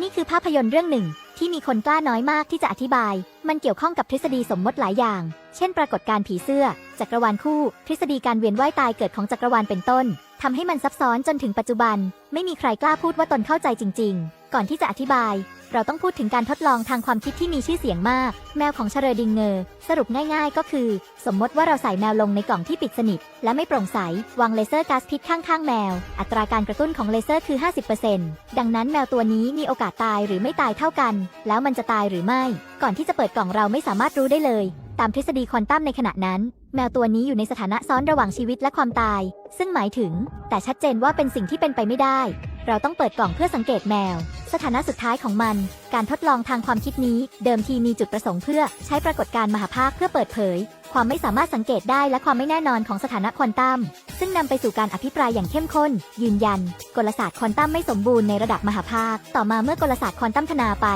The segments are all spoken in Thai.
นี่คือภาพยนตร์เรื่องหนึ่ง ที่มีคนกล้าน้อยมากที่จะอธิบาย มันเกี่ยวข้องกับทฤษฎีสมมติหลายอย่าง เช่น ปรากฏการ์ผีเสื้อ จักรวาลคู่ ทฤษฎีการเวียนว่ายตายเกิดของจักรวาลเป็นต้นทำให้มันซับซ้อนจนถึงปัจจุบัน ไม่มีใครกล้าพูดว่าตนเข้าใจจริง ๆ ก่อนที่จะอธิบาย เราต้องพูดถึงการทดลองทางความคิดที่มีชื่อเสียงมาก แมวของเชเรดิงเงอร์ สรุปง่ายๆ ก็คือ สมมติว่าเราใส่แมวลงในกล่องที่ปิดสนิท และไม่โปร่งใส วางเลเซอร์ก๊าซพิษข้างๆ แมว อัตราการกระตุ้นของเลเซอร์คือ 50%ดังนั้นแมวตัวนี้มีโอกาสตายหรือไม่ตายเท่ากัน แล้วมันจะตายหรือไม่ ก่อนที่จะเปิดกล่องเราไม่สามารถรู้ได้เลย ตามทฤษฎีควอนตัมในขณะนั้น แมวตัวนี้อยู่ในสถานะซ้อนระหว่างชีวิตและความตาย ซึ่งหมายถึง แต่ชัดเจนว่าเป็นสิ่งที่เป็นไปไม่ได้ เราต้องเปิดกล่องเพื่อสังเกตแมว สถานะสุดท้ายของมัน การทดลองทางความคิดนี้ เดิมทีมีจุดประสงค์เพื่อใช้ปรากฏการณ์มหาภาคเพื่อเปิดเผย ความไม่สามารถสังเกตได้และความไม่แน่นอนของสถานะควอนตัม ซึ่งนำไปสู่การอภิปรายอย่างเข้มข้น ยืนยัน กลศาสตร์ควอนตัมไม่สมบูรณ์ในระดับมหาภาค ต่อมาเมื่อกลศาสตร์ควอนตัมพัฒนาไป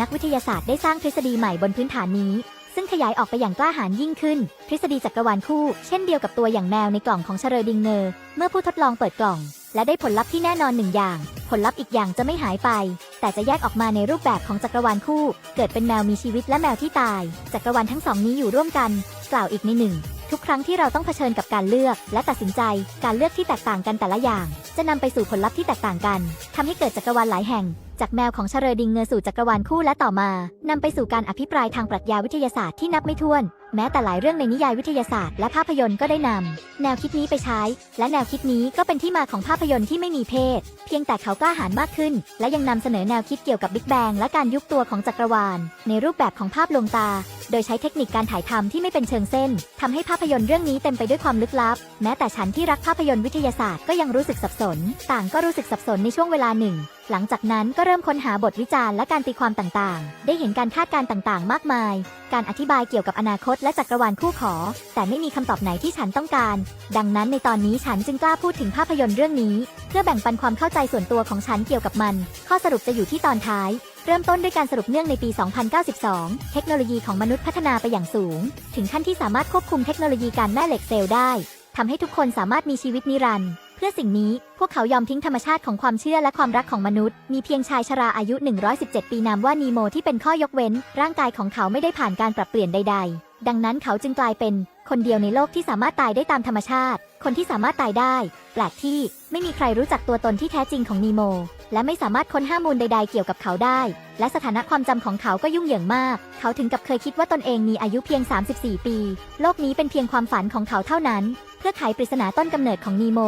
นักวิทยาศาสตร์ได้สร้างทฤษฎีใหม่บนพื้นฐานนี้ซึ่งขยายออกไปอย่างกล้าหาญยิ่งขึ้น ทฤษฎีจักรวาลคู่ เช่นเดียวกับตัวอย่างแมวในกล่องของเชเรดิงเนอร์ เมื่อผู้ทดลองเปิดกล่อง และได้ผลลัพธ์ที่แน่นอนหนึ่งอย่าง ผลลัพธ์อีกอย่างจะไม่หายไป แต่จะแยกออกมาในรูปแบบของจักรวาลคู่ เกิดเป็นแมวมีชีวิตและแมวที่ตาย จักรวาลทั้งสองนี้อยู่ร่วมกัน กล่าวอีกในหนึ่งทุกครั้งที่เราต้องเผชิญกับการเลือก และตัดสินใจ การเลือกที่แตกต่างกันแต่ละอย่าง จะนำไปสู่ผลลัพธ์ที่แตกต่างกันทำให้เกิดจักรวาลหลายแห่ง จากแมวของเชเรดิงเงอร์สู่จักรวาลคู่และต่อมา นำไปสู่การอภิปรายทางปรัชญาวิทยาศาสตร์ที่นับไม่ถ้วน แม้แต่หลายเรื่องในนิยายวิทยาศาสตร์และภาพยนตร์ก็ได้นำแนวคิดนี้ไปใช้ และแนวคิดนี้ก็เป็นที่มาของภาพยนตร์ที่ไม่มีเพศ เพียงแต่เขากล้าหาญมากขึ้น และยังนำเสนอแนวคิดเกี่ยวกับบิ๊กแบงและการยุบตัวของจักรวาล ในรูปแบบของภาพลวงตา โดยใช้เทคนิคการถ่ายทำที่ไม่เป็นเชิงเส้นทำให้ภาพยนตร์เรื่องนี้เต็มไปด้วยความลึกลับ แม้แต่ฉันที่รักภาพยนตร์วิทยาศาสตร์ก็ยังรู้สึกสับสน ต่างก็รู้สึกสับสนในช่วงเวลาหนึ่ง หลังจากนั้นก็เริ่มค้นหาบทวิจารณ์และการตีความต่างๆ ได้เห็นการคาดการณ์ต่างๆ มากมาย การอธิบายเกี่ยวกับอนาคตและจักรวาลคู่ขอ แต่ไม่มีคำตอบไหนที่ฉันต้องการ ดังนั้นในตอนนี้ฉันจึงกล้าพูดถึงภาพยนตร์เรื่องนี้ เพื่อแบ่งปันความเข้าใจส่วนตัวของฉันเกี่ยวกับมัน ข้อสรุปจะอยู่ที่ตอนท้ายเริ่มต้นด้วยการสรุปเนื่องในปี 2092 เทคโนโลยีของมนุษย์พัฒนาไปอย่างสูง ถึงขั้นที่สามารถควบคุมเทคโนโลยีการแม่เหล็กเซลล์ได้ ทำให้ทุกคนสามารถมีชีวิตนิรันดร์ พื่อสิ่งนี้พวกเขายอมทิ้งธรรมชาติของความเชื่อและความรักของมนุษย์ มีเพียงชายชราอายุ 117 ปีนามว่านีโมที่เป็นข้อยกเว้น ร่างกายของเขาไม่ได้ผ่านการปรับเปลี่ยนใด ๆ ดังนั้นเขาจึงกลายเป็น คนเดียวในโลกที่สามารถตายได้ตามธรรมชาติ คนที่สามารถตายได้ แปลกที่ ไม่มีใครรู้จักตัวตนที่แท้จริงของนีโม และไม่สามารถค้นห้ามูลใดๆเกี่ยวกับเขาได้ และสถานะความจำของเขาก็ยุ่งเหยิงมาก เขาถึงกับเคยคิดว่าตนเองมีอายุเพียง 34 ปี โลกนี้เป็นเพียงความฝันของเขาเท่านั้น เพื่อไขปริศนาต้นกำเนิดของนีโม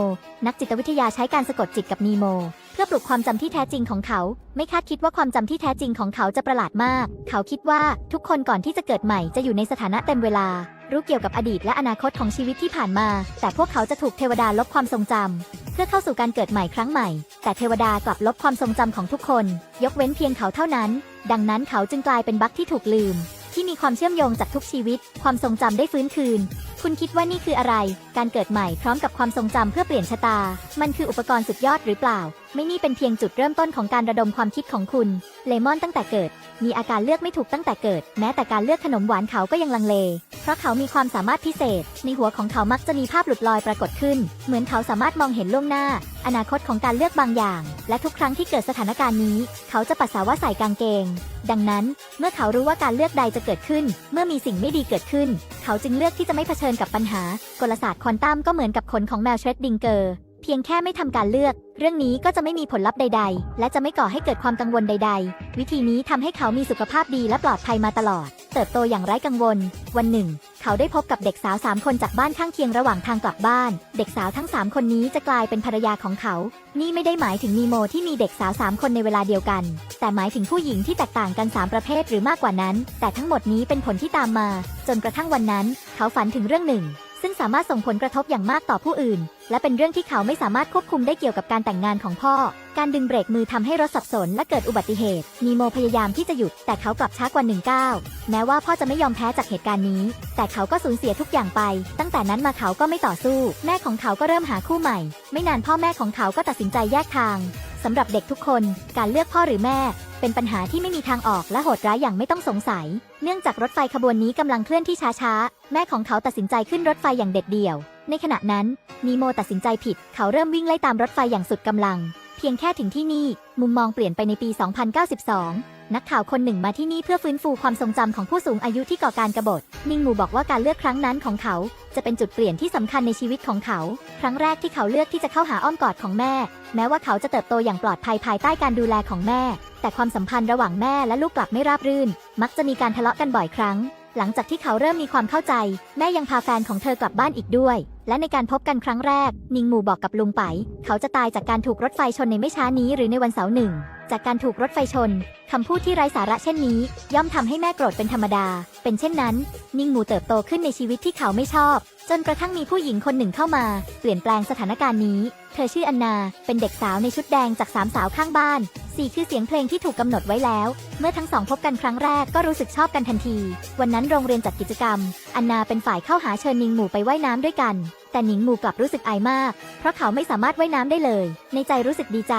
นักจิตวิทยาใช้การสะกดจิตกับนีโมเพื่อปลุกความจำที่แท้จริงของเขา ไม่คาดคิดว่าความจำที่แท้จริงของเขาจะประหลาดมาก เขาคิดว่าทุกคนก่อนที่จะเกิดใหม่จะอยู่ในสถานะเต็มเวลา รู้เกี่ยวกับอดีตและอนาคตของชีวิตที่ผ่านมา แต่พวกเขาจะถูกเทวดาลบความทรงจำ เพื่อเข้าสู่การเกิดใหม่ครั้งใหม่ แต่เทวดากลับลบความทรงจำของทุกคน ยกเว้นเพียงเขาเท่านั้น ดังนั้นเขาจึงกลายเป็นบั๊กที่ถูกลืม ที่มีความเชื่อมโยงจากทุกชีวิต ความทรงจำได้ฟื้นคืน คุณคิดว่านี่คืออะไร การเกิดใหม่พร้อมกับความทรงจำเพื่อเปลี่ยนชะตา มันคืออุปกรณ์สุดยอดหรือเปล่า ไม่นี่เป็นเพียงจุดเริ่มต้นของการระดมความคิดของคุณ เลมอนตั้งแต่เกิด มีอาการเลือกไม่ถูกตั้งแต่เกิด แม้แต่การเลือกขนมหวานเขาก็ยังลังเล เพราะเขามีความสามารถพิเศษ ในหัวของเขามักจะมีภาพหลุดลอยปรากฏขึ้น เหมือนเขาสามารถมองเห็นล่วงหน้า อนาคตของการเลือกบางอย่าง และทุกครั้งที่เกิดสถานการณ์นี้ เขาจะปัสสาวะใส่กางเกง ดังนั้นเมื่อเขารู้ว่าการเลือกใดจะเกิดขึ้น เมื่อมีสิ่งไม่ดีเกิดขึ้น เขาจึงเลือกที่จะไม่เผชิญกับปัญหากลศาสตร์คอนตัมก็เหมือนกับขนของแมวเชดดิงเกอร์เพียงแค่ไม่ทำการเลือก เรื่องนี้ก็จะไม่มีผลลัพธ์ใด ๆ และจะไม่ก่อให้เกิดความกังวลใด ๆ วิธีนี้ทำให้เขามีสุขภาพดีและปลอดภัยมาตลอด เติบโตอย่างไร้กังวล วันหนึ่ง เขาได้พบกับเด็กสาวสามคนจากบ้านข้างเคียงระหว่างทางกลับบ้าน เด็กสาวทั้งสามคนนี้จะกลายเป็นภรรยาของเขา นี่ไม่ได้หมายถึงนีโมที่มีเด็กสาวสามคนในเวลาเดียวกัน แต่หมายถึงผู้หญิงที่แตกต่างกันสามประเภทหรือมากกว่านั้น แต่ทั้งหมดนี้เป็นผลที่ตามมา จนกระทั่งวันนั้น เขาฝันถึงเรื่องหนึ่ง ซึ่งสามารถส่งผลกระทบอย่างมากต่อผู้อื่น และเป็นเรื่องที่เขาไม่สามารถควบคุมได้เกี่ยวกับการแต่งงานของพ่อ การดึงเบรกมือทำให้รถสับสนและเกิดอุบัติเหตุ นีโมพยายามที่จะหยุด แต่เขากลับช้ากว่าหนึ่งก้าวแม้ว่าพ่อจะไม่ยอมแพ้จากเหตุการณ์นี้ แต่เขาก็สูญเสียทุกอย่างไป ตั้งแต่นั้นมาเขาก็ไม่ต่อสู้ แม่ของเขาก็เริ่มหาคู่ใหม่ ไม่นานพ่อแม่ของเขาก็ตัดสินใจแยกทาง สำหรับเด็กทุกคน การเลือกพ่อหรือแม่ เป็นปัญหาที่ไม่มีทางออกและโหดร้ายอย่างไม่ต้องสงสัย เนื่องจากรถไฟขบวนนี้กำลังเคลื่อนที่ช้าๆ แม่ของเขาตัดสินใจขึ้นรถไฟอย่างเด็ดเดี่ยว ในขณะนั้นนีโมตัดสินใจผิด เขาเริ่มวิ่งไล่ตามรถไฟอย่างสุดกำลัง เพียงแค่ถึงที่นี่ มุมมองเปลี่ยนไปในปี 2092 นักข่าวคนหนึ่งมาที่นี่เพื่อฟื้นฟูความทรงจำของผู้สูงอายุที่ก่อการกบฏ นิงมูบอกว่าการเลือกครั้งนั้นของเขา จะเป็นจุดเปลี่ยนที่สำคัญในชีวิตของเขา ครั้งแรกที่เขาเลือกที่จะเข้าหาอ้อมกอดของแม่ แม้ว่าเขาจะเติบโตอย่างปลอดภัยภายใต้การดูแลของแม่ แต่ความสัมพันธ์ระหว่างแม่และลูกกลับไม่ราบรื่น มักจะมีการทะเลาะกันบ่อยครั้ง หลังจากที่เขาเริ่มมีความเข้าใจ แม่ยังพาแฟนของเธอกลับบ้านอีกด้วย และในการพบกันครั้งแรก นิงหมู่บอกกับลุงไป เขาจะตายจากการถูกรถไฟชนในไม่ช้านี้หรือในวันเสาร์หนึ่ง จากการถูกรถไฟชน คำพูดที่ไร้สาระเช่นนี้ ย่อมทำให้แม่โกรธเป็นธรรมดา เป็นเช่นนั้น นิงหมูเติบโตขึ้นในชีวิตที่เขาไม่ชอบ จนกระทั่งมีผู้หญิงคนหนึ่งเข้ามา เปลี่ยนแปลงสถานการณ์นี้ เธอชื่ออันนา เป็นเด็กสาวในชุดแดงจากสามสาวข้างบ้านสี่คือเสียงเพลงที่ถูกกำหนดไว้แล้ว เมื่อทั้งสองพบกันครั้งแรกก็รู้สึกชอบกันทันที วันนั้นโรงเรียนจัดกิจกรรม อันนาเป็นฝ่ายเข้าหาเชิญนิงหมู่ไปไว่ายน้ำด้วยกัน แต่นิงหมู่กลับรู้สึกอายมาก เพราะเขาไม่สามารถว่ายน้ำได้เลย ในใจรู้สึกดีใจ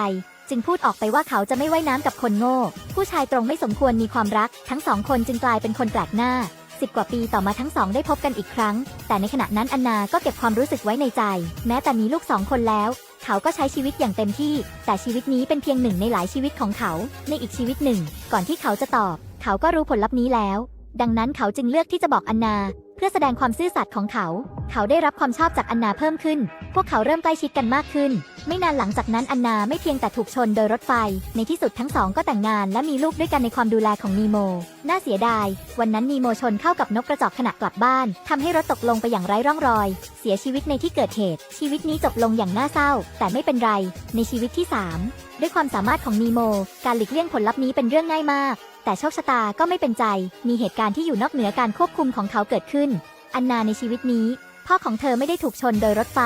จึงพูดออกไปว่าเขาจะไม่ว่ายน้ำกับคนโง่ ผู้ชายตรงไม่สมควรมีความรัก ทั้งสองคนจึงกลายเป็นคนแปลกหน้าสิบกว่าปีต่อมาทั้งสองได้พบกันอีกครั้ง แต่ในขณะนั้นอันนาก็เก็บความรู้สึกไว้ในใจ แม้แต่มีลูกสองคนแล้ว เขาก็ใช้ชีวิตอย่างเต็มที่ แต่ชีวิตนี้เป็นเพียงหนึ่งในหลายชีวิตของเขา ในอีกชีวิตหนึ่ง ก่อนที่เขาจะตอบ เขาก็รู้ผลลัพธ์นี้แล้ว ดังนั้นเขาจึงเลือกที่จะบอกอันนา เพื่อแสดงความซื่อสัตย์ของเขา เขาได้รับความชอบจากอันนาเพิ่มขึ้น พวกเขาเริ่มใกล้ชิดกันมากขึ้น ไม่นานหลังจากนั้นอันนาไม่เพียงแต่ถูกชนโดยรถไฟ ในที่สุดทั้งสองก็แต่งงานและมีลูกด้วยกันในความดูแลของนีโม น่าเสียดาย วันนั้นนีโมชนเข้ากับนกกระจอกขณะกลับบ้านทำให้รถตกลงไปอย่างไร้ร่องรอย เสียชีวิตในที่เกิดเหตุ ชีวิตนี้จบลงอย่างน่าเศร้า แต่ไม่เป็นไร ในชีวิตที่ 3 ด้วยความสามารถของนีโม การหลีกเลี่ยงผลลัพธ์นี้เป็นเรื่องง่ายมาก แต่โชคชะตาก็ไม่เป็นใจ มีเหตุการณ์ที่อยู่นอกเหนือการควบคุมของเขาเกิดขึ้น อันนาในชีวิตนี้ พ่อของเธอไม่ได้ถูกชนโดยรถไฟ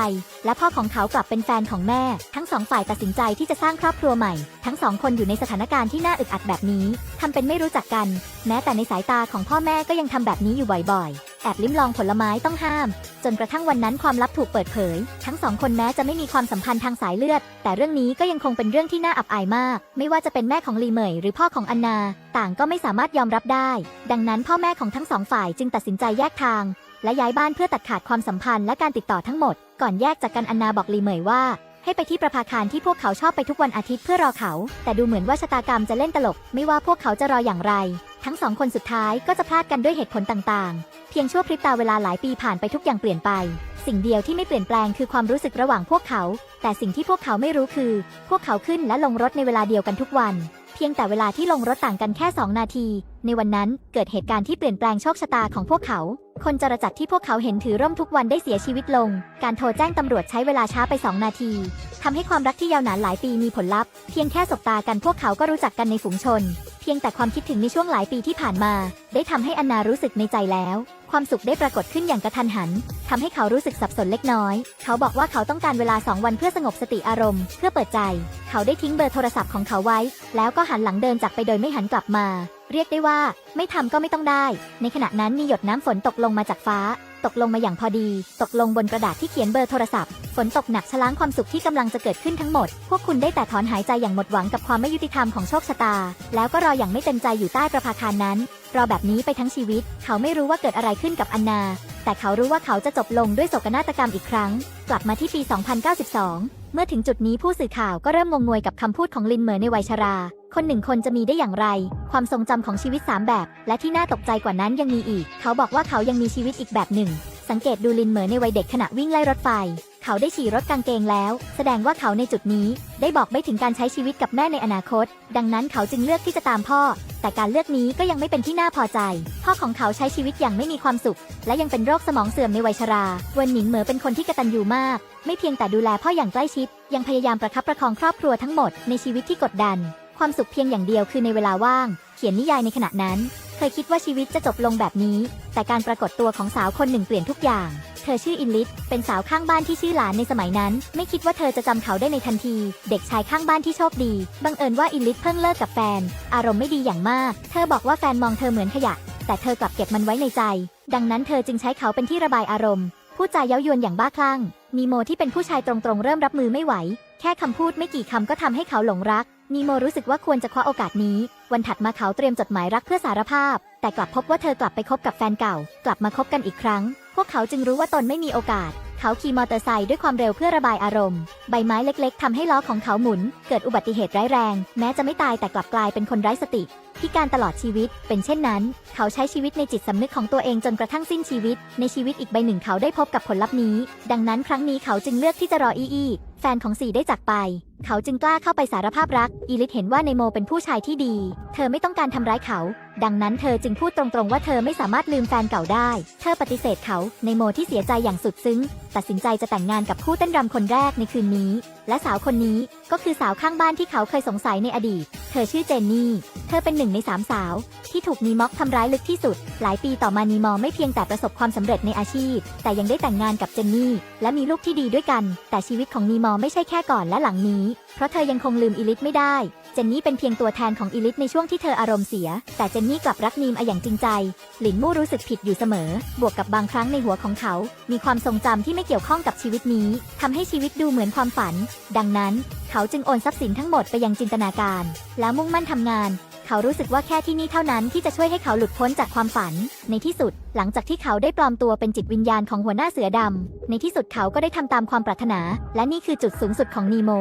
และพ่อของเขากลับเป็นแฟนของแม่ ทั้งสองฝ่ายตัดสินใจที่จะสร้างครอบครัวใหม่ ทั้งสองคนอยู่ในสถานการณ์ที่น่าอึดอัดแบบนี้ทำเป็นไม่รู้จักกัน แม้แต่ในสายตาของพ่อแม่ก็ยังทำแบบนี้อยู่บ่อยๆ แอบลิ้มลองผลไม้ต้องห้าม จนกระทั่งวันนั้นความลับถูกเปิดเผย ทั้งสองคนแม้จะไม่มีความสัมพันธ์ทางสายเลือด แต่เรื่องนี้ก็ยังคงเป็นเรื่องที่น่าอับอายมาก ไม่ว่าจะเป็นแม่ของลีเหมยหรือพ่อของอันนา ต่างก็ไม่สามารถยอมรับได้ ดังนั้นพ่อแม่ของทั้งสองฝ่ายจึงตัดสินใจแยกทาง และย้ายบ้านเพื่อตัดขาดความสัมพันธ์และการติดต่อทั้งหมด ก่อนแยกจากกันอันนาบอกลีเหมยว่าให้ไปที่ประภาคารที่พวกเขาชอบไปทุกวันอาทิตย์เพื่อรอเขา แต่ดูเหมือนว่าชะตากรรมจะเล่นตลก ไม่ว่าพวกเขาจะรออย่างไร ทั้งสองคนสุดท้ายก็จะพลาดกันด้วยเหตุผลต่างๆ เพียงชั่วพริบตาเวลาหลายปีผ่านไปทุกอย่างเปลี่ยนไป สิ่งเดียวที่ไม่เปลี่ยนแปลงคือความรู้สึกระหว่างพวกเขา แต่สิ่งที่พวกเขาไม่รู้คือ พวกเขาขึ้นและลงรถในเวลาเดียวกันทุกวัน เพียงแต่เวลาที่ลงรถต่างกันแค่ 2 นาที ในวันนั้นเกิดเหตุการณ์ที่เปลี่ยนแปลงโชคชะตาของพวกเขา คนจรจัดที่พวกเขาเห็นถือร่มทุกวันได้เสียชีวิตลง การโทรแจ้งตำรวจใช้เวลาช้าไป 2 นาทีทำให้ความรักที่ยาวนานหลายปีมีผลลัพธ์เพียงแค่สบตากันพวกเขาก็รู้จักกันในฝูงชนเพียงแต่ความคิดถึงในช่วงหลายปีที่ผ่านมา ได้ทำให้อันนารู้สึกในใจแล้ว ความสุขได้ปรากฏขึ้นอย่างกระทันหันทำให้เขารู้สึกสับสนเล็กน้อย เขาบอกว่าเขาต้องการเวลา2วันเพื่อสงบสติอารมณ์ เพื่อเปิดใจ เขาได้ทิ้งเบอร์โทรศัพท์ของเขาไว้ แล้วก็หันหลังเดินจากไปโดยไม่หันกลับมา เรียกได้ว่า ไม่ทำก็ไม่ต้องได้ ในขณะนั้นมีหยดน้ำฝนตกลงมาจากฟ้า ตกลงมาอย่างพอดี ตกลงบนกระดาษที่เขียนเบอร์โทรศัพท์ ฝนตกหนักชะล้างความสุขที่กำลังจะเกิดขึ้นทั้งหมด พวกคุณได้แต่ถอนหายใจอย่างหมดหวังกับความไม่ยุติธรรมของโชคชะตา แล้วก็รออย่างไม่เต็มใจอยู่ใต้ประภาคารนั้น รอแบบนี้ไปทั้งชีวิต เขาไม่รู้ว่าเกิดอะไรขึ้นกับอันนา แต่เขารู้ว่าเขาจะจบลงด้วยโศกนาฏกรรมอีกครั้ง กลับมาที่ปี 2092 เมื่อถึงจุดนี้ผู้สื่อข่าวก็เริ่มงงงวยกับคำพูดของลินเหมอในวัยชรา คนหนึ่งคนจะมีได้อย่างไร ความทรงจำของชีวิต 3 แบบ และที่น่าตกใจกว่านั้นยังมีอีก เขาบอกว่าเขายังมีชีวิตอีกแบบหนึ่ง สังเกตดูลินเหมอในวัยเด็กขณะวิ่งไล่รถไฟ เขาได้ฉี่รถกางเกงแล้ว แสดงว่าเขาในจุดนี้ ได้บอกไม่ถึงการใช้ชีวิตกับแม่ในอนาคต ดังนั้นเขาจึงเลือกที่จะตามพ่อ แต่การเลือกนี้ก็ยังไม่เป็นที่น่าพอใจ พ่อของเขาใช้ชีวิตอย่างไม่มีความสุข และยังเป็นโรคสมองเสื่อมในวัยชรา เวินหนิงเหมอเป็นคนที่กตัญญูมาก ไม่เพียงแต่ดูแลพ่ออย่างใกล้ชิด ยังพยายามประคับประคองครอบครัวทั้งหมดในชีวิตที่กดดัน ความสุขเพียงอย่างเดียวคือในเวลาว่าง เขียนนิยายในขณะนั้น เคยคิดว่าชีวิตจะจบลงแบบนี้ แต่การปรากฏตัวของสาวคนหนึ่งเปลี่ยนทุกอย่าง เธอชื่ออินลิสเป็นสาวข้างบ้านที่ชื่อหลานในสมัยนั้น ไม่คิดว่าเธอจะจำเขาได้ในทันที เด็กชายข้างบ้านที่โชคดี บังเอิญว่าอินลิสเพิ่งเลิกกับแฟน อารมณ์ไม่ดีอย่างมาก เธอบอกว่าแฟนมองเธอเหมือนขยะ แต่เธอกลับเก็บมันไว้ในใจ ดังนั้นเธอจึงใช้เขาเป็นที่ระบายอารมณ์ พูดจาเย้ายวนอย่างบ้าคลั่งนีโมที่เป็นผู้ชายตรงๆเริ่มรับมือไม่ไหว แค่คำพูดไม่กี่คำก็ทำให้เขาหลงรัก นีโมรู้สึกว่าควรจะคว้าโอกาสนี้ วันถัดมาเขาเตรียมจดหมายรักเพื่อสารภาพ แต่กลับพบว่าเธอกลับไปคบกับแฟนเก่า กลับมาคบกันอีกครั้ง พวกเขาจึงรู้ว่าตนไม่มีโอกาส เขาขี่มอเตอร์ไซค์ด้วยความเร็วเพื่อระบายอารมณ์ ใบไม้เล็กๆทำให้ล้อของเขาหมุน เกิดอุบัติเหตุร้ายแรง แม้จะไม่ตายแต่กลับกลายเป็นคนไร้สติพิการตลอดชีวิต เป็นเช่นนั้น เขาใช้ชีวิตในจิตสำนึกของตัวเองจนกระทั่งสิ้นชีวิต ในชีวิตอีกใบหนึ่งเขาได้พบกับผลลัพธ์นี้ ดังนั้นครั้งนี้เขาจึงเลือกที่จะรออีอี แฟนของสีได้จากไป เขาจึงกล้าเข้าไปสารภาพรัก อีลิทเห็นว่าในโมเป็นผู้ชายที่ดี เธอไม่ต้องการทำร้ายเขา ดังนั้นเธอจึงพูดตรงๆว่าเธอไม่สามารถลืมแฟนเก่าได้ เธอปฏิเสธเขาในโมที่เสียใจอย่างสุดซึ้ง ตัดสินใจจะแต่งงานกับผู้เต้นรำคนแรกในคืนนี้ และสาวคนนี้ก็คือสาวข้างบ้านที่เขาเคยสงสัยในอดีต เธอชื่อเจนนี่ เธอเป็นหนึ่งในสามสาว ที่ถูกนีม็อกทำร้ายลึกที่สุด หลายปีต่อมานีมอไม่เพียงแต่ประสบความสำเร็จในอาชีพ แต่ยังได้แต่งงานกับเจนนี่ และมีลูกที่ดีด้วยกัน แต่ชีวิตของนีมอไม่ใช่แค่ก่อนและหลังนี้ เพราะเธอยังคงลืมอีลิทไม่ได้ นนี่เป็นเพียงตัวแทนของอีลิทในช่วงที่เธออารมณ์เสีย แต่เจนนี่กลับรักนีมอะอย่างจริงใจ หลินมู่รู้สึกผิดอยู่เสมอ บวกกับบางครั้งในหัวของเขา มีความทรงจำที่ไม่เกี่ยวข้องกับชีวิตนี้ทำให้ชีวิตดูเหมือนความฝัน ดังนั้น เขาจึงโอนทรัพย์สินทั้งหมดไปยังจินตนาการ แล้วมุ่งมั่นทำงาน เขารู้สึกว่าแค่ที่นี่เท่านั้นที่จะช่วยให้เขาหลุดพ้นจากความฝัน ในที่สุด หลังจากที่เขาได้ปลอมตัวเป็นจิตวิญญาณของหัวหน้าเสือดำ ในที่สุดเขาก็ได้ทำตามความปรารถนา และนี่คือจุดสูงสุดของนีโม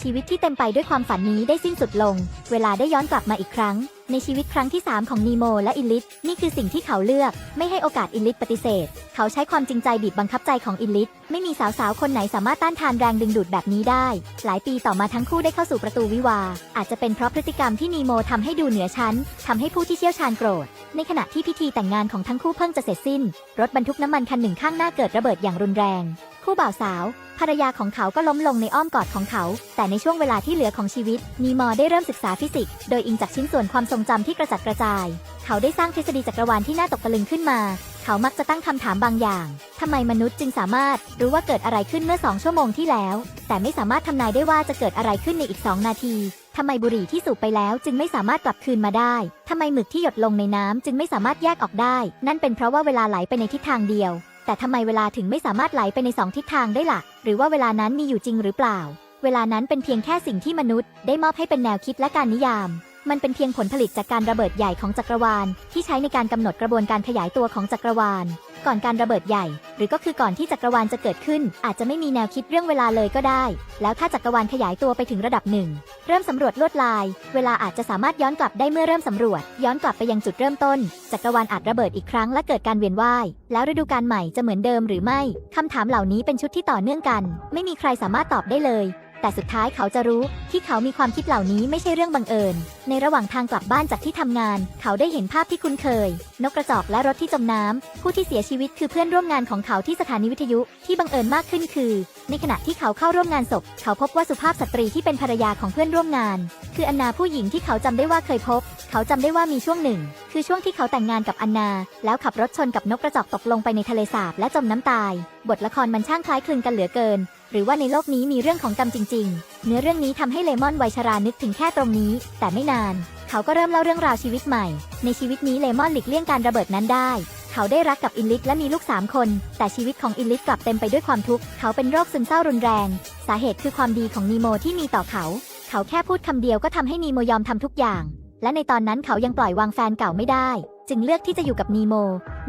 ชีวิตที่เต็มไปด้วยความฝันนี้ได้สิ้นสุดลง เวลาได้ย้อนกลับมาอีกครั้ง ในชีวิตครั้งที่ 3 ของนีโมและอิลิทนี่คือสิ่งที่เขาเลือก ไม่ให้โอกาสอิลิทปฏิเสธ เขาใช้ความจริงใจบีบบังคับใจของอิลิทไม่มีสาวๆคนไหนสามารถต้านทานแรงดึงดูดแบบนี้ได้ หลายปีต่อมาทั้งคู่ได้เข้าสู่ประตูวิวา อาจจะเป็นเพราะพฤติกรรมที่นีโมทำให้ดูเหนือชั้นทำให้ผู้ที่เชี่ยวชาญโกรธ ในขณะที่พิธีแต่งงานของทั้งคู่เพิ่งจะเสร็จสิ้น รถบรรทุกน้ำมันคันหนึ่งข้างหน้าเกิดระเบิดอย่างรุนแรง คู่บ่าวสาว ภรรยาของเขาก็ล้มลงในอ้อมกอดของเขา แต่ในช่วงเวลาที่เหลือของชีวิต นีมอได้เริ่มศึกษาฟิสิกส์โดยอิงจากชิ้นส่วนความทรงจำที่กระจัดกระจาย เขาได้สร้างทฤษฎีจักรวาลที่น่าตกตะลึงขึ้นมา เขามักจะตั้งคำถามบางอย่างทำไมมนุษย์จึงสามารถรู้ว่าเกิดอะไรขึ้นเมื่อสองชั่วโมงที่แล้ว แต่ไม่สามารถทำนายได้ว่าจะเกิดอะไรขึ้นในอีกสองนาทีทำไมบุหรี่ที่สูบไปแล้วจึงไม่สามารถกลับคืนมาได้ ทำไมหมึกที่หยดลงในน้ำจึงไม่สามารถแยกออกได้ นั่นเป็นเพราะว่าเวลาไหลไปในทิศทางเดียว แต่ทำไมเวลาถึงไม่สามารถไหลไปในสองทิศทางได้ล่ะ หรือว่าเวลานั้นมีอยู่จริงหรือเปล่า เวลานั้นเป็นเพียงแค่สิ่งที่มนุษย์ ได้มอบให้เป็นแนวคิดและการนิยาม มันเป็นเพียงผลผลิตจากการระเบิดใหญ่ของจักรวาล ที่ใช้ในการกำหนดกระบวนการขยายตัวของจักรวาล ก่อนการระเบิดใหญ่ หรือก็คือก่อนที่จักรวาลจะเกิดขึ้น อาจจะไม่มีแนวคิดเรื่องเวลาเลยก็ได้ แล้วถ้าจักรวาลขยายตัวไปถึงระดับหนึ่ง เริ่มสำรวจลวดลาย เวลาอาจจะสามารถย้อนกลับได้เมื่อเริ่มสำรวจ ย้อนกลับไปยังจุดเริ่มต้น จักรวาลอาจระเบิดอีกครั้งและเกิดการเวียนว่าย แล้วฤดูกาลใหม่จะเหมือนเดิมหรือไม่คำถามเหล่านี้เป็นชุดที่ต่อเนื่องกัน ไม่มีใครสามารถตอบได้เลย แต่สุดท้ายเขาจะรู้ที่เขามีความคิดเหล่านี้ไม่ใช่เรื่องบังเอิญ ในระหว่างทางกลับบ้านจากที่ทำงาน เขาได้เห็นภาพที่คุ้นเคย นกกระจอกและรถที่จมน้ำผู้ที่เสียชีวิตคือเพื่อนร่วมงานของเขาที่สถานีวิทยุที่บังเอิญมากขึ้นคือ ในขณะที่เขาเข้าร่วมงานศพ เขาพบว่าสุภาพสตรีที่เป็นภรรยาของเพื่อนร่วมงาน คืออันนาผู้หญิงที่เขาจำได้ว่าเคยพบ เขาจำได้ว่ามีช่วงหนึ่ง คือช่วงที่เขาแต่งงานกับอันนา แล้วขับรถชนกับนกกระจอกตกลงไปในทะเลสาบและจมน้ำตาย บทละครมันช่างคล้ายคลึงกันเหลือเกิน หรือว่าในโลกนี้มีเรื่องของกรรมจริง ๆ เนื้อเรื่องนี้ทำให้เลมอนวัยชรานึกถึงแค่ตรงนี้ แต่ไม่นาน เขาก็เริ่มเล่าเรื่องราวชีวิตใหม่ ในชีวิตนี้เลมอนหลีกเลี่ยงการระเบิดนั้นได้ เขาได้รักกับอินลิสและมีลูกสามคน แต่ชีวิตของอินลิสกลับเต็มไปด้วยความทุกข์ เขาเป็นโรคซึมเศร้ารุนแรง สาเหตุคือความดีของนีโมที่มีต่อเขา เขาแค่พูดคำเดียวก็ทำให้นีโมยอมทำทุกอย่าง และในตอนนั้นเขายังปล่อยวางแฟนเก่าไม่ได้ จึงเลือกที่จะอยู่กับนีโม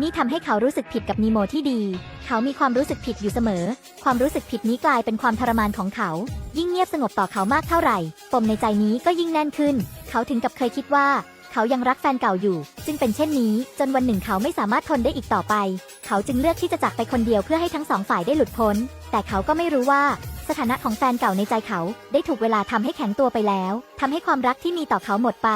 นี่ทำให้เขารู้สึกผิดกับนีโมที่ดี เขามีความรู้สึกผิดอยู่เสมอ ความรู้สึกผิดนี้กลายเป็นความทรมานของเขา ยิ่งเงียบสงบต่อเขามากเท่าไหร่ ปมในใจนี้ก็ยิ่งแน่นขึ้น เขาถึงกับเคยคิดว่า เขายังรักแฟนเก่าอยู่ จึงเป็นเช่นนี้ จนวันหนึ่งเขาไม่สามารถทนได้อีกต่อไป เขาจึงเลือกที่จะจากไปคนเดียวเพื่อให้ทั้งสองฝ่ายได้หลุดพ้น แต่เขาก็ไม่รู้ว่า สถานะของแฟนเก่าในใจเขา ได้ถูกเวลาทำให้แข็งตัวไปแล้วทำให้ความรักที่มีต่อเขาหมดไป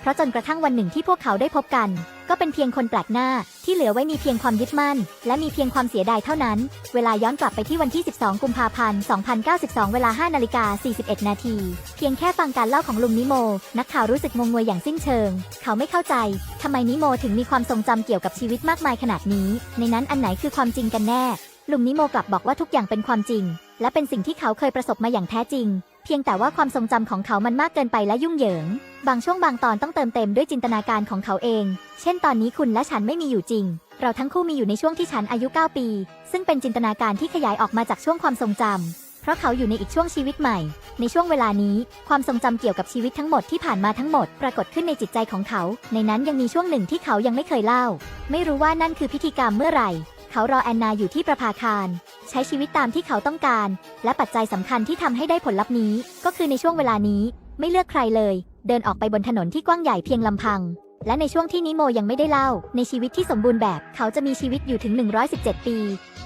เพราะจนกระทั่งวันหนึ่งที่พวกเขาได้พบกัน ก็เป็นเพียงคนแปลกหน้า ที่เหลือไว้มีเพียงความยึดมั่น และมีเพียงความเสียดายเท่านั้น เวลาย้อนกลับไปที่วันที่ 12 กุมภาพันธ์ 2092 เวลา 5 นาฬิกา 41 นาที เพียงแค่ฟังการเล่าของลุงนิโม นักข่าวรู้สึกงงงวยอย่างสิ้นเชิง เขาไม่เข้าใจทำไมนิโมถึงมีความทรงจำเกี่ยวกับชีวิตมากมายขนาดนี้ ในนั้นอันไหนคือความจริงกันแน่ ลุงนิโมกลับบอกว่าทุกอย่างเป็นความจริง และเป็นสิ่งที่เขาเคยประสบมาอย่างแท้จริง เพียงแต่ว่าความทรงจำของเขามันมากเกินไปและยุ่งเหยิง บางช่วงบางตอนต้องเติมเต็มด้วยจินตนาการของเขาเอง เช่นตอนนี้คุณและฉันไม่มีอยู่จริง เราทั้งคู่มีอยู่ในช่วงที่ฉันอายุ 9 ปี ซึ่งเป็นจินตนาการที่ขยายออกมาจากช่วงความทรงจำเพราะเขาอยู่ในอีกช่วงชีวิตใหม่ ในช่วงเวลานี้ความทรงจำเกี่ยวกับชีวิตทั้งหมดที่ผ่านมาทั้งหมด ปรากฏขึ้นในจิตใจของเขา ในนั้นยังมีช่วงหนึ่งที่เขายังไม่เคยเล่า ไม่รู้ว่านั่นคือพิธีกรรมเมื่อไหร่ เขารอแอนนาอยู่ที่ประภาคาร ใช้ชีวิตตามที่เขาต้องการ และปัจจัยสำคัญที่ทำให้ได้ผลลัพธ์นี้ ก็คือในช่วงเวลานี้ ไม่เลือกใครเลย เดินออกไปบนถนนที่กว้างใหญ่เพียงลำพัง และในช่วงที่นิโมยังไม่ได้เล่า ในชีวิตที่สมบูรณ์แบบ เขาจะมีชีวิตอยู่ถึง 117 ปี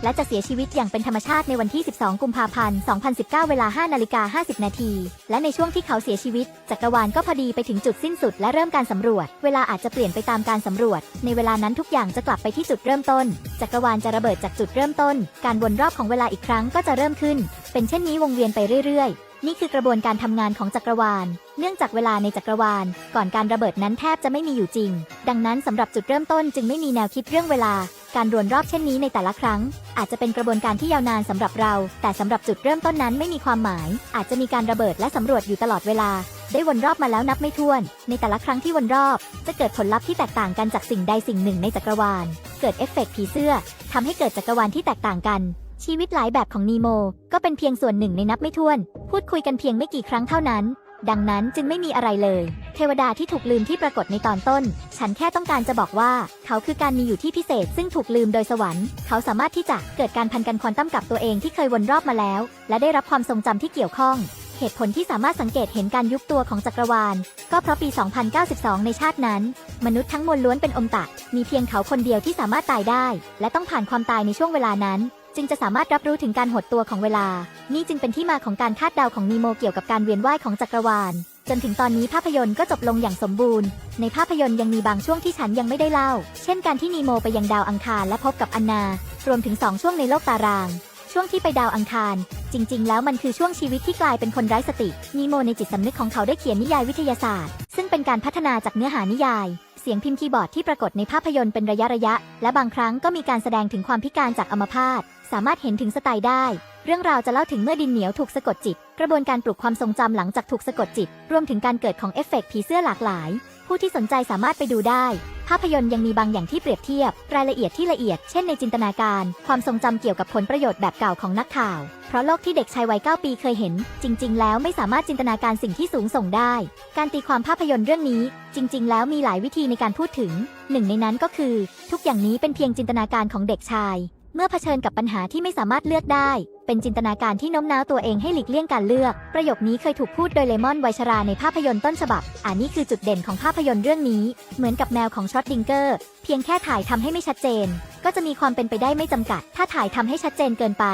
และจะเสียชีวิตอย่างเป็นธรรมชาติในวันที่ 12 กุมภาพันธ์ 2019 เวลา 5 นาฬิกา 50 นาที และในช่วงที่เขาเสียชีวิต จักรวาลก็พอดีไปถึงจุดสิ้นสุดและเริ่มการสำรวจ เวลาอาจจะเปลี่ยนไปตามการสำรวจ ในเวลานั้นทุกอย่างจะกลับไปที่จุดเริ่มต้น จักรวาลจะระเบิดจากจุดเริ่มต้น การวนรอบของเวลาอีกครั้งก็จะเริ่มขึ้น เป็นเช่นนี้วงเวียนไปเรื่อยๆ นี่คือกระบวนการทำงานของจักรวาล เนื่องจากเวลาในจักรวาล ก่อนการระเบิดนั้นแทบจะไม่มีอยู่จริง ดังนั้นสำหรับจุดเริ่มต้นจึงไม่มีแนวคิดเรื่องเวลา การรวนรอบเช่นนี้ในแต่ละครั้ง อาจจะเป็นกระบวนการที่ยาวนานสำหรับเรา แต่สำหรับจุดเริ่มต้นนั้นไม่มีความหมาย อาจจะมีการระเบิดและสำรวจอยู่ตลอดเวลา ได้วนรอบมาแล้วนับไม่ถ้วน ในแต่ละครั้งที่วนรอบ จะเกิดผลลัพธ์ที่แตกต่างกันจากสิ่งใดสิ่งหนึ่งในจักรวาล เกิดเอฟเฟกต์ผีเสื้อทำให้เกิดจักรวาลที่แตกต่างกัน ชีวิตหลายแบบของนีโม ก็เป็นเพียงส่วนหนึ่งในนับไม่ถ้วน พูดคุยกันเพียงไม่กี่ครั้งเท่านั้น ดังนั้นจึงไม่มีอะไรเลย เทวดาที่ถูกลืมที่ปรากฏในตอนต้น ฉันแค่ต้องการจะบอกว่า เขาคือการมีอยู่ที่พิเศษ ซึ่งถูกลืมโดยสวรรค์ เขาสามารถที่จะเกิดการพันกันควอนตัมกับตัวเองที่เคยวนรอบมาแล้ว และได้รับความทรงจำที่เกี่ยวข้อง เหตุผลที่สามารถสังเกตเห็นการยุบตัวของจักรวาล ก็เพราะปี 2092 ในชาตินั้น มนุษย์ทั้งมวลล้วนเป็นอมตะ มีเพียงเขาคนเดียวที่สามารถตายได้ และต้องผ่านความตายในช่วงเวลานั้น จึงจะสามารถรับรู้ถึงการหดตัวของเวลา นี่จึงเป็นที่มาของการคาดเดาของนีโมเกี่ยวกับการเวียนว่ายของจักรวาล จนถึงตอนนี้ภาพยนตร์ก็จบลงอย่างสมบูรณ์ ในภาพยนตร์ยังมีบางช่วงที่ฉันยังไม่ได้เล่า เช่นการที่นีโมไปยังดาวอังคารและพบกับอันนา รวมถึงสองช่วงในโลกตาราง ช่วงที่ไปดาวอังคาร จริง ๆ แล้วมันคือช่วงชีวิตที่กลายเป็นคนไร้สติ นีโมในจิตสำนึกของเขาได้เขียนนิยายวิทยาศาสตร์ ซึ่งเป็นการพัฒนาจากเนื้อหานิยายเสียงพิมพ์คีย์บอร์ดที่ปรากฏในภาพยนตร์เป็นระยะระยะ และบางครั้งก็มีการแสดงถึงความพิการจากอัมพาต สามารถเห็นถึงสไตล์ได้ เรื่องราวจะเล่าถึงเมื่อดินเหนียวถูกสะกดจิต กระบวนการปลุกความทรงจำหลังจากถูกสะกดจิต รวมถึงการเกิดของเอฟเฟกต์ผีเสื้อหลากหลาย ผู้ที่สนใจสามารถไปดูได้ ภาพยนตร์ยังมีบางอย่างที่เปรียบเทียบ รายละเอียดที่ละเอียด เช่นในจินตนาการ ความทรงจำเกี่ยวกับผลประโยชน์แบบเก่าของนักข่าว เพราะโลกที่เด็กชายวัย9ปีเคยเห็น จริง ๆ แล้วไม่สามารถจินตนาการสิ่งที่สูงส่งได้ การตีความภาพยนตร์เรื่องนี้ จริง ๆ แล้วมีหลายวิธีในการพูดถึง หนึ่งในนั้นก็คือ ทุกอย่างนี้เป็นเพียงจินตนาการของเด็กชาย มื่อเผชิญกับปัญหาที่ไม่สามารถเลือกได้ เป็นจินตนาการที่โน้มน้าวตัวเองให้หลีกเลี่ยงการเลือก ประโยคนี้เคยถูกพูดโดยเลมอนไวชราในภาพยนตร์ต้นฉบับ อันนี้คือจุดเด่นของภาพยนตร์เรื่องนี้ เหมือนกับแนวของช็อตดิงเกอร์ เพียงแค่ถ่ายทำให้ไม่ชัดเจน ก็จะมีความเป็นไปได้ไม่จำกัด ถ้าถ่ายทำให้ชัดเจนเกินไป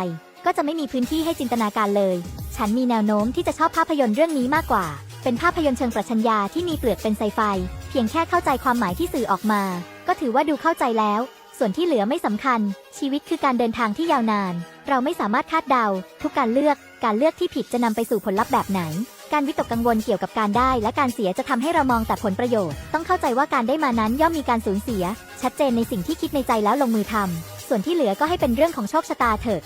ก็จะไม่มีพื้นที่ให้จินตนาการเลย ฉันมีแนวโน้มที่จะชอบภาพยนตร์เรื่องนี้มากกว่า เป็นภาพยนตร์เชิงปรัชญาที่มีเปลือกเป็นไซไฟ เพียงแค่เข้าใจความหมายที่สื่อออกมา ก็ถือว่าดูเข้าใจแล้ว ส่วนที่เหลือไม่สำคัญ ชีวิตคือการเดินทางที่ยาวนาน เราไม่สามารถคาดเดา ทุกการเลือก การเลือกที่ผิดจะนำไปสู่ผลลัพธ์แบบไหน การวิตกกังวลเกี่ยวกับการได้ และการเสียจะทำให้เรามองแต่ผลประโยชน์ ต้องเข้าใจว่าการได้มานั้นย่อมมีการสูญเสีย ชัดเจนในสิ่งที่คิดในใจแล้วลงมือทำส่วนที่เหลือก็ให้เป็นเรื่องของโชคชะตาเถิด